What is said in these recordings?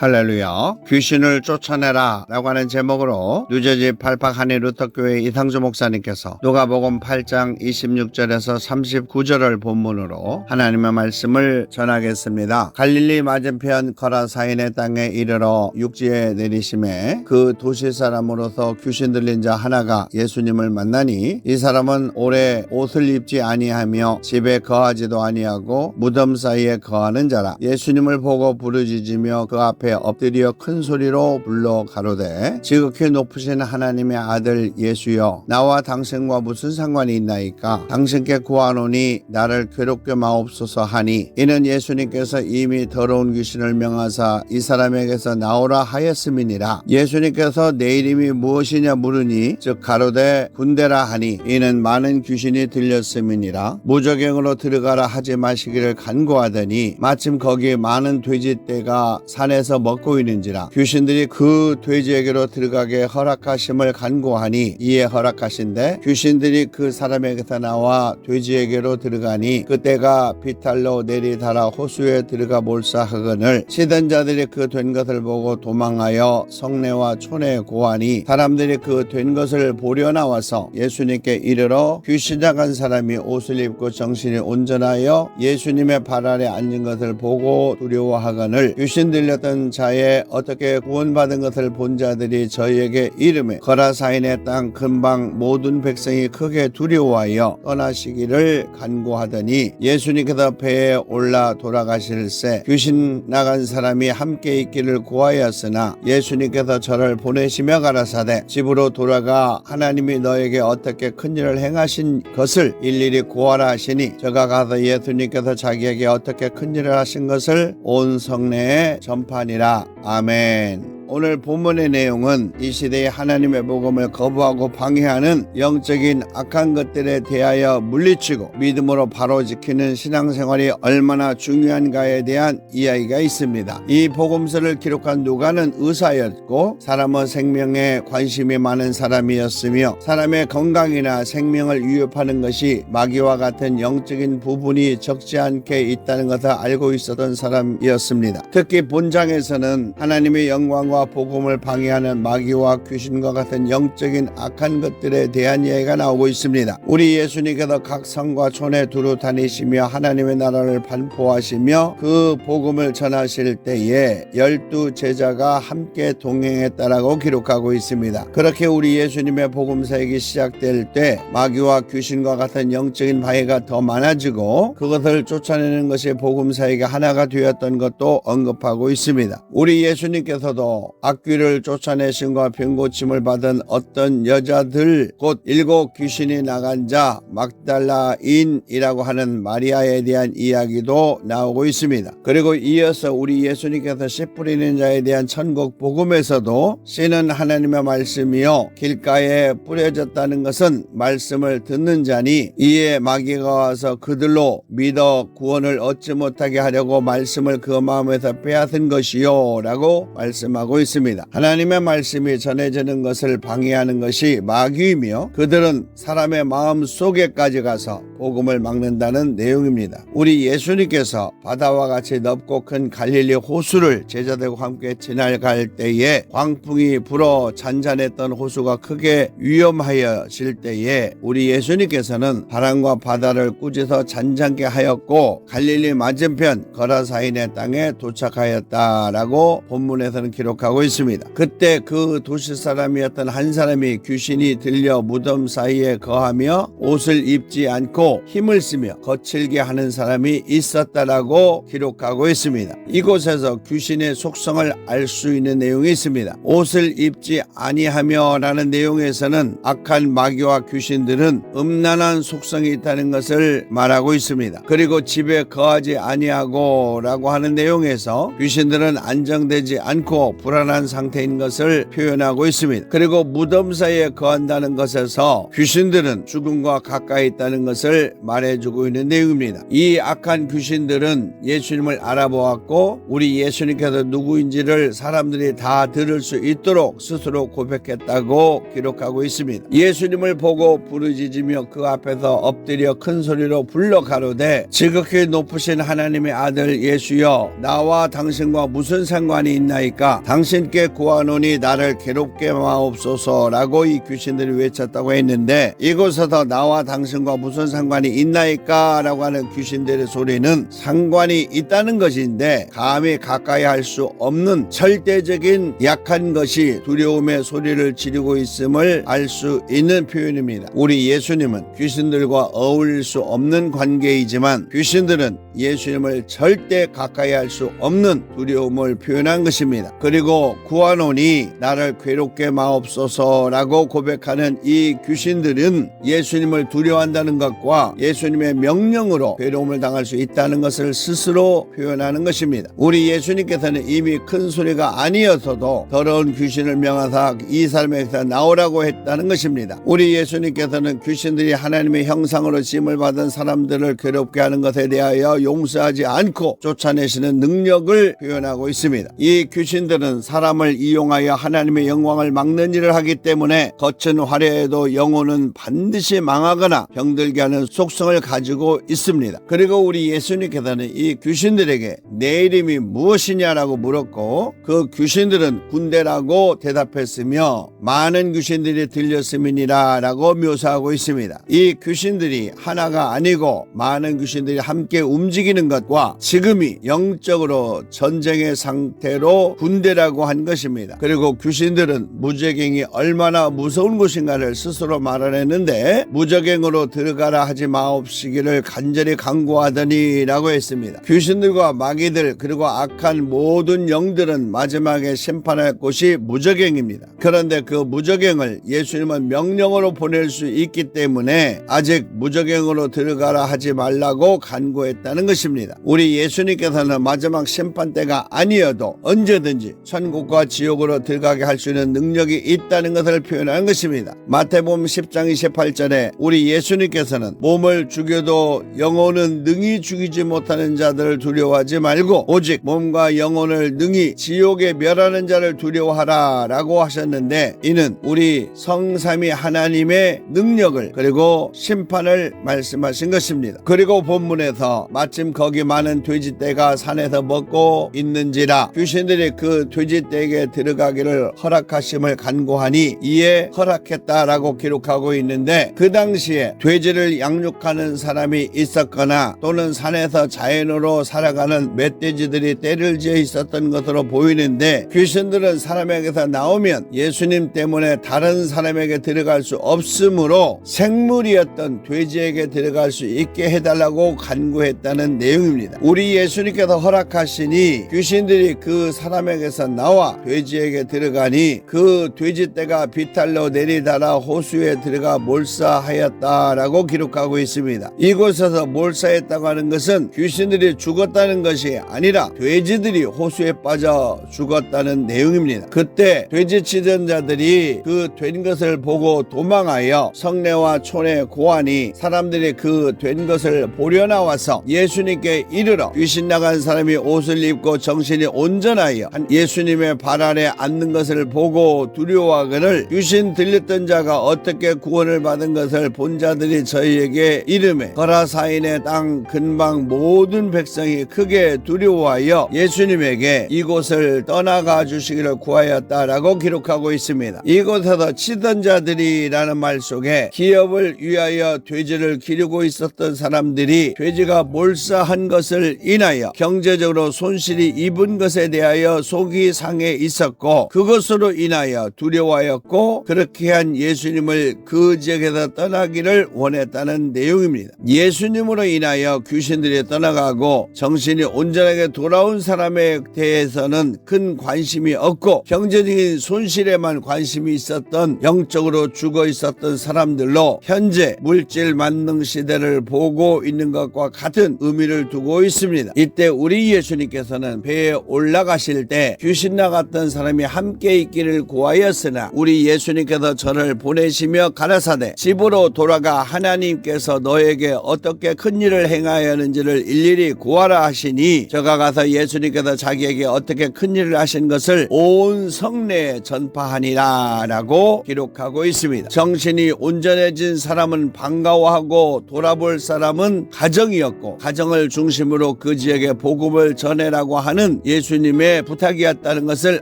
할렐루야. 귀신을 쫓아내라 라고 하는 제목으로 뉴저지 팔팍하니 루터교회 이상주 목사님께서 누가복음 8장 26절에서 39절을 본문으로 하나님의 말씀을 전하겠습니다. 갈릴리 맞은편 거라사인의 땅에 이르러 육지에 내리심에 그 도시 사람으로서 귀신 들린 자 하나가 예수님을 만나니 이 사람은 오래 옷을 입지 아니하며 집에 거하지도 아니하고 무덤 사이에 거하는 자라 예수님을 보고 부르짖으며 그 앞에 엎드려 큰 소리로 불러 가로되 지극히 높으신 하나님의 아들 예수여 나와 당신과 무슨 상관이 있나이까? 당신께 구하노니 나를 괴롭게 마옵소서 하니 이는 예수님께서 이미 더러운 귀신을 명하사 이 사람에게서 나오라 하였음이니라. 예수님께서 내 이름이 무엇이냐 물으니 즉 가로되 군대라 하니 이는 많은 귀신이 들렸음이니라. 무적행으로 들어가라 하지 마시기를 간구하더니 마침 거기에 많은 돼지떼가 산에서 먹고 있는지라 귀신들이 그 돼지에게로 들어가게 허락하심을 간구하니 이에 허락하신데 귀신들이 그 사람에게서 나와 돼지에게로 들어가니 그때가 비탈로 내리달아 호수에 들어가 몰사하거늘 치던 자들이 그 된 것을 보고 도망하여 성내와 촌에 고하니 사람들이 그 된 것을 보려 나와서 예수님께 이르러 귀신 나간 사람이 옷을 입고 정신이 온전하여 예수님의 발 아래 앉은 것을 보고 두려워하거늘 귀신 들렸던 자의 어떻게 구원받은 것을 본 자들이 저희에게 이름에 거라사인의 땅 근방 모든 백성이 크게 두려워하여 떠나시기를 간구하더니 예수님께서 배에 올라 돌아가실새 귀신 나간 사람이 함께 있기를 구하였으나 예수님께서 저를 보내시며 가라사대 집으로 돌아가 하나님이 너에게 어떻게 큰 일을 행하신 것을 일일이 구하라 하시니 저가 가서 예수님께서 자기에게 어떻게 큰 일을 하신 것을 온 성내에 전파니라 아멘. 오늘 본문의 내용은 이 시대에 하나님의 복음을 거부하고 방해하는 영적인 악한 것들에 대하여 물리치고 믿음으로 바로 지키는 신앙생활이 얼마나 중요한가에 대한 이야기가 있습니다. 이 복음서를 기록한 누가는 의사였고 사람의 생명에 관심이 많은 사람이었으며 사람의 건강이나 생명을 위협하는 것이 마귀와 같은 영적인 부분이 적지 않게 있다는 것을 알고 있었던 사람이었습니다. 특히 본장에서는 하나님의 영광과 복음을 방해하는 마귀와 귀신과 같은 영적인 악한 것들에 대한 이야기가 나오고 있습니다. 우리 예수님께서 각 성과 촌에 두루 다니시며 하나님의 나라를 반포하시며 그 복음을 전하실 때에 열두 제자가 함께 동행했다라고 기록하고 있습니다. 그렇게 우리 예수님의 복음 사역이 시작될 때 마귀와 귀신과 같은 영적인 방해가 더 많아지고 그것을 쫓아내는 것이 복음 사역의 하나가 되었던 것도 언급하고 있습니다. 우리 예수님께서도 악귀를 쫓아내심과 병고침을 받은 어떤 여자들 곧 일곱 귀신이 나간 자 막달라인이라고 하는 마리아에 대한 이야기도 나오고 있습니다. 그리고 이어서 우리 예수님께서 씨 뿌리는 자에 대한 천국 복음에서도 씨는 하나님의 말씀이요 길가에 뿌려졌다는 것은 말씀을 듣는 자니 이에 마귀가 와서 그들로 믿어 구원을 얻지 못하게 하려고 말씀을 그 마음에서 빼앗은 것이요 라고 말씀하고 있습니다. 하나님의 말씀이 전해지는 것을 방해하는 것이 마귀이며 그들은 사람의 마음 속에까지 가서 복음을 막는다는 내용입니다. 우리 예수님께서 바다와 같이 넓고 큰 갈릴리 호수를 제자들과 함께 지나갈 때에 광풍이 불어 잔잔했던 호수가 크게 위험하여질 때에 우리 예수님께서는 바람과 바다를 꾸짖어 잔잔케 하였고 갈릴리 맞은편 거라사인의 땅에 도착하였다라고 본문에서는 기록하고 있습니다. 그때 그 도시 사람이었던 한 사람이 귀신이 들려 무덤 사이에 거하며 옷을 입지 않고 힘을 쓰며 거칠게 하는 사람이 있었다라고 기록하고 있습니다. 이곳에서 귀신의 속성을 알 수 있는 내용이 있습니다. 옷을 입지 아니하며라는 내용에서는 악한 마귀와 귀신들은 음란한 속성이 있다는 것을 말하고 있습니다. 그리고 집에 거하지 아니하고라고 하는 내용에서 귀신들은 안정되지 않고 불안 불안한 상태인 것을 표현하고 있습니다. 그리고 무덤 사이에 거한다는 것에서 귀신들은 죽음과 가까이 있다는 것을 말해주고 있는 내용입니다. 이 악한 귀신들은 예수님을 알아보았고 우리 예수님께서 누구인지를 사람들이 다 들을 수 있도록 스스로 고백했다고 기록하고 있습니다. 예수님을 보고 부르짖으며 그 앞에서 엎드려 큰 소리로 불러 가로되 지극히 높으신 하나님의 아들 예수여 나와 당신과 무슨 상관이 있나이까 당신께 구하노니 나를 괴롭게 마옵소서라고 이 귀신들이 외쳤다고 했는데 이곳에서 나와 당신과 무슨 상관이 있나이까 라고 하는 귀신들의 소리는 상관이 있다는 것인데 감히 가까이 할 수 없는 절대적인 약한 것이 두려움의 소리를 지르고 있음을 알 수 있는 표현입니다. 우리 예수님은 귀신들과 어울릴 수 없는 관계이지만 귀신들은 예수님을 절대 가까이 할 수 없는 두려움을 표현한 것입니다. 그리고 구하노니 나를 괴롭게 마옵소서라고 고백하는 이 귀신들은 예수님을 두려워한다는 것과 예수님의 명령으로 괴로움을 당할 수 있다는 것을 스스로 표현하는 것입니다. 우리 예수님께서는 이미 큰 소리가 아니었어도 더러운 귀신을 명하사 이 사람에게서 나오라고 했다는 것입니다. 우리 예수님께서는 귀신들이 하나님의 형상으로 지음을 받은 사람들을 괴롭게 하는 것에 대하여 용서하지 않고 쫓아내시는 능력을 표현하고 있습니다. 이 귀신들은 사람을 이용하여 하나님의 영광을 막는 일을 하기 때문에 겉은 화려해도 영혼은 반드시 망하거나 병들게 하는 속성을 가지고 있습니다. 그리고 우리 예수님께서는 이 귀신들에게 내 이름이 무엇이냐라고 물었고 그 귀신들은 군대라고 대답했으며 많은 귀신들이 들렸음이니라 라고 묘사하고 있습니다. 이 귀신들이 하나가 아니고 많은 귀신들이 함께 움직이는 것과 지금이 영적으로 전쟁의 상태로 군대라고 한 것입니다. 그리고 귀신들은 무적행이 얼마나 무서운 곳인가를 스스로 말하냈는데 무적행으로 들어가라 하지 마옵시기를 간절히 강구하더니라고 했습니다. 귀신들과 마귀들 그리고 악한 모든 영들은 마지막에 심판할 곳이 무적행입니다. 그런데 그 무적행을 예수님은 명령으로 보낼 수 있기 때문에 아직 무적행으로 들어가라 하지 말라고 간구했다는 것입니다. 우리 예수님께서는 마지막 심판 때가 아니어도 언제든지 천국과 지옥으로 들어가게 할 수 있는 능력이 있다는 것을 표현한 것입니다. 마태복음 10장 28절에 우리 예수님께서는 몸을 죽여도 영혼은 능히 죽이지 못하는 자들을 두려워하지 말고 오직 몸과 영혼을 능히 지옥에 멸하는 자를 두려워하라라고 하셨는데 이는 우리 성삼위 하나님의 능력을 그리고 심판을 말씀하신 것입니다. 그리고 본문에서 마침 거기 많은 돼지떼가 산에서 먹고 있는지라 귀신들이 그 돼지 떼에게 들어가기를 허락하심을 간구하니 이에 허락했다라고 기록하고 있는데 그 당시에 돼지를 양육하는 사람이 있었거나 또는 산에서 자연으로 살아가는 멧돼지들이 떼를 지어 있었던 것으로 보이는데 귀신들은 사람에게서 나오면 예수님 때문에 다른 사람에게 들어갈 수 없으므로 생물이었던 돼지에게 들어갈 수 있게 해달라고 간구했다는 내용입니다. 우리 예수님께서 허락하시니 귀신들이 그 사람에게서 나와 돼지에게 들어가니 그 돼지 떼가 비탈로 내리달아 호수에 들어가 몰사하였다라고 기록하고 있습니다. 이곳에서 몰사했다고 하는 것은 귀신들이 죽었다는 것이 아니라 돼지들이 호수에 빠져 죽었다는 내용입니다. 그때 돼지 치던 자들이 그 된 것을 보고 도망하여 성내와 촌의 고안이 사람들이 그 된 것을 보려 나와서 예수님께 이르러 귀신 나간 사람이 옷을 입고 정신이 온전하여 한 예수님의 발 아래 앉는 것을 보고 두려워하거늘 귀신 들렸던 자가 어떻게 구원을 받은 것을 본 자들이 저희에게 이름에 거라사인의 땅 근방 모든 백성이 크게 두려워하여 예수님에게 이곳을 떠나가 주시기를 구하였다라고 기록하고 있습니다. 이곳에서 치던 자들이라는 말 속에 기업을 위하여 돼지를 기르고 있었던 사람들이 돼지가 몰사한 것을 인하여 경제적으로 손실이 입은 것에 대하여 속이 상해 있었고 그것으로 인하여 두려워하였고 그렇게 한 예수님을 그 지역에서 떠나기를 원했다는 내용입니다. 예수님으로 인하여 귀신들이 떠나가고 정신이 온전하게 돌아온 사람에 대해서는 큰 관심이 없고 경제적인 손실에만 관심이 있었던 영적으로 죽어 있었던 사람들로 현재 물질 만능 시대를 보고 있는 것과 같은 의미를 두고 있습니다. 이때 우리 예수님께서는 배에 올라가실 때 귀신 귀신 나갔던 사람이 함께 있기를 구하였으나 우리 예수님께서 저를 보내시며 가라사대 집으로 돌아가 하나님께서 너에게 어떻게 큰 일을 행하였는지를 일일이 구하라 하시니 저가 가서 예수님께서 자기에게 어떻게 큰 일을 하신 것을 온 성내에 전파하니라 라고 기록하고 있습니다. 정신이 온전해진 사람은 반가워하고 돌아볼 사람은 가정이었고 가정을 중심으로 그 지역에 복음을 전해라고 하는 예수님의 부탁이었다 는 것을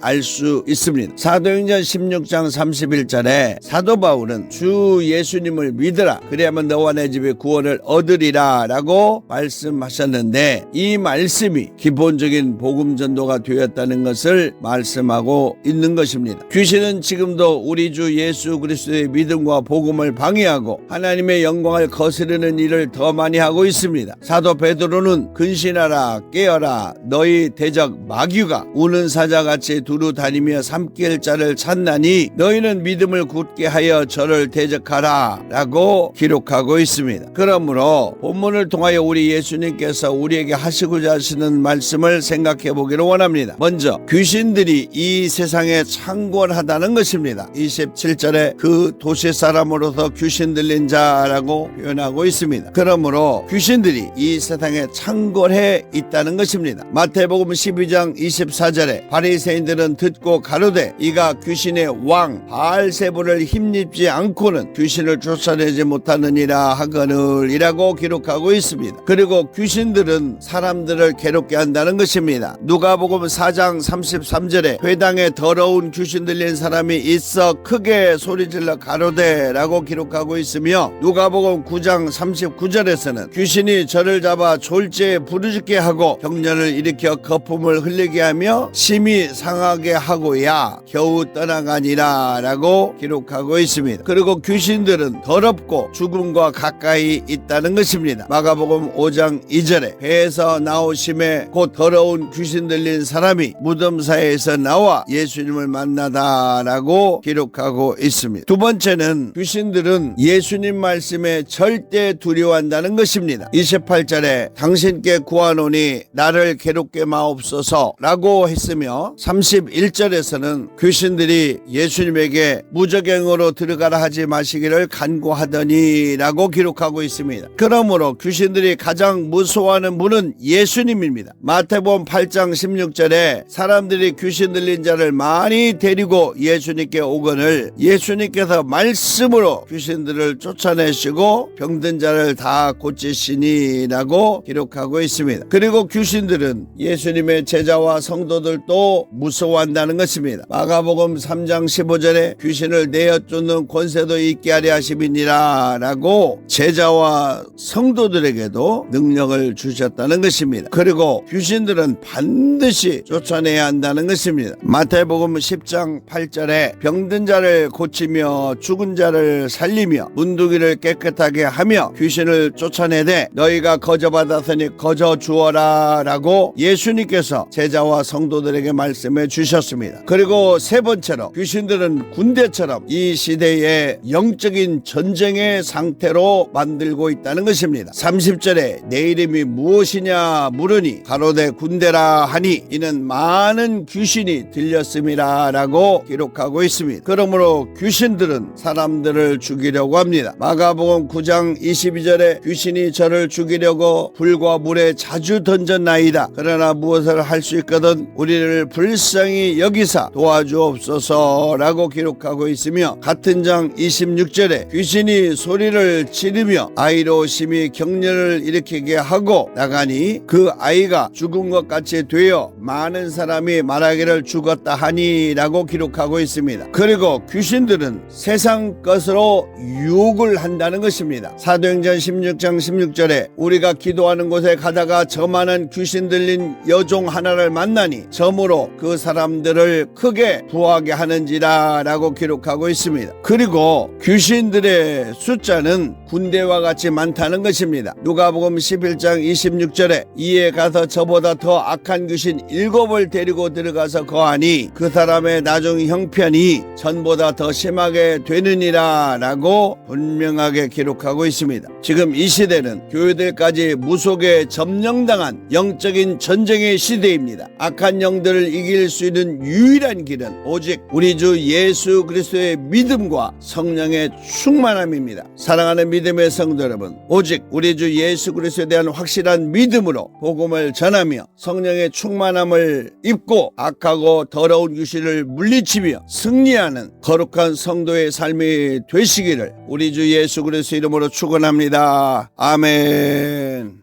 알 수 있습니다. 사도행전 16장 31절에 사도 바울은 주 예수님을 믿으라 그래야만 너와 내 집에 구원을 얻으리라 라고 말씀하셨는데 이 말씀이 기본적인 복음 전도가 되었다는 것을 말씀하고 있는 것입니다. 귀신은 지금도 우리 주 예수 그리스도의 믿음과 복음을 방해하고 하나님의 영광을 거스르는 일을 더 많이 하고 있습니다. 사도 베드로는 근신하라 깨어라 너희 대적 마귀가 우는 사자 같이 두루 다니며 삼킬 자를 찾나니 너희는 믿음을 굳게 하여 저를 대적하라 라고 기록하고 있습니다. 그러므로 본문을 통하여 우리 예수님께서 우리에게 하시고자 하시는 말씀을 생각해 보기를 원합니다. 먼저 귀신들이 이 세상에 창궐하다는 것입니다. 27절에 그 도시 사람으로서 귀신 들린 자라고 표현하고 있습니다. 그러므로 귀신들이 이 세상에 창궐해 있다는 것입니다. 마태복음 12장 24절에 바리새인들은 듣고 가로되 이가 귀신의 왕 바알세부를 힘입지 않고는 귀신을 쫓아내지 못하느니라 하거늘이라고 기록하고 있습니다. 그리고 귀신들은 사람들을 괴롭게 한다는 것입니다. 누가복음 4장 33절에 회당에 더러운 귀신 들린 사람이 있어 크게 소리질러 가로되라고 기록하고 있으며 누가복음 9장 39절에서는 귀신이 저를 잡아 졸지에 부르짖게 하고 병년을 일으켜 거품을 흘리게 하며 심히 상하게 하고야 겨우 떠나가니라라고 기록하고 있습니다. 그리고 귀신들은 더럽고 죽음과 가까이 있다는 것입니다. 마가복음 5장 2절에 배에서 나오심에 곧 더러운 귀신 들린 사람이 무덤사에서 나와 예수님을 만나다라고 기록하고 있습니다. 두 번째는 귀신들은 예수님 말씀에 절대 두려워한다는 것입니다. 28절에 당신께 구하노니 나를 괴롭게 마옵소서라고 했으며 31절에서는 귀신들이 예수님에게 무적행으로 들어가라 하지 마시기를 간구하더니라고 기록하고 있습니다. 그러므로 귀신들이 가장 무서워하는 분은 예수님입니다. 마태복음 8장 16절에 사람들이 귀신 들린 자를 많이 데리고 예수님께 오거늘 예수님께서 말씀으로 귀신들을 쫓아내시고 병든 자를 다 고치시니라고 기록하고 있습니다. 그리고 귀신들은 예수님의 제자와 성도들도 무서워한다는 것입니다. 마가복음 3장 15절에 귀신을 내어 쫓는 권세도 있게 하려 하심이니라 라고 제자와 성도들에게도 능력을 주셨다는 것입니다. 그리고 귀신들은 반드시 쫓아내야 한다는 것입니다. 마태복음 10장 8절에 병든 자를 고치며 죽은 자를 살리며 문두기를 깨끗하게 하며 귀신을 쫓아내되 너희가 거저 받았으니 거저 주어라 라고 예수님께서 제자와 성도들에게 말씀해 주셨습니다. 그리고 세 번째로 귀신들은 군대처럼 이 시대에 영적인 전쟁의 상태로 만들고 있다는 것입니다. 30절에 내 이름이 무엇이냐 물으니 가로대 군대라 하니 이는 많은 귀신이 들렸음이라라고 기록하고 있습니다. 그러므로 귀신들은 사람들을 죽이려고 합니다. 마가복음 9장 22절에 귀신이 저를 죽이려고 불과 물에 자주 던졌나이다. 그러나 무엇을 할 수 있거든 우리를 불쌍히 여기사 도와주옵소서라고 기록하고 있으며 같은 장 26절에 귀신이 소리를 지르며 아이로 심히 격려를 일으키게 하고 나가니 그 아이가 죽은 것 같이 되어 많은 사람이 말하기를 죽었다 하니라고 기록하고 있습니다. 그리고 귀신들은 세상 것으로 유혹을 한다는 것입니다. 사도행전 16장 16절에 우리가 기도하는 곳에 가다가 저 많은 귀신 들린 여종 하나를 만나니 점으로 그 사람들을 크게 부하게 하는지라 라고 기록하고 있습니다. 그리고 귀신들의 숫자는 군대와 같이 많다는 것입니다. 누가복음 11장 26절에 이에 가서 저보다 더 악한 귀신 일곱을 데리고 들어가서 거하니 그 사람의 나중 형편이 전보다 더 심하게 되느니라 라고 분명하게 기록하고 있습니다. 지금 이 시대는 교회들까지 무속에 점령당한 영적인 전쟁의 시대입니다. 악한 영들을 마귀를 이길 수 있는 유일한 길은 오직 우리 주 예수 그리스도의 믿음과 성령의 충만함입니다. 사랑하는 믿음의 성도 여러분, 오직 우리 주 예수 그리스도에 대한 확실한 믿음으로 복음을 전하며 성령의 충만함을 입고 악하고 더러운 유실을 물리치며 승리하는 거룩한 성도의 삶이 되시기를 우리 주 예수 그리스도 이름으로 축원합니다. 아멘.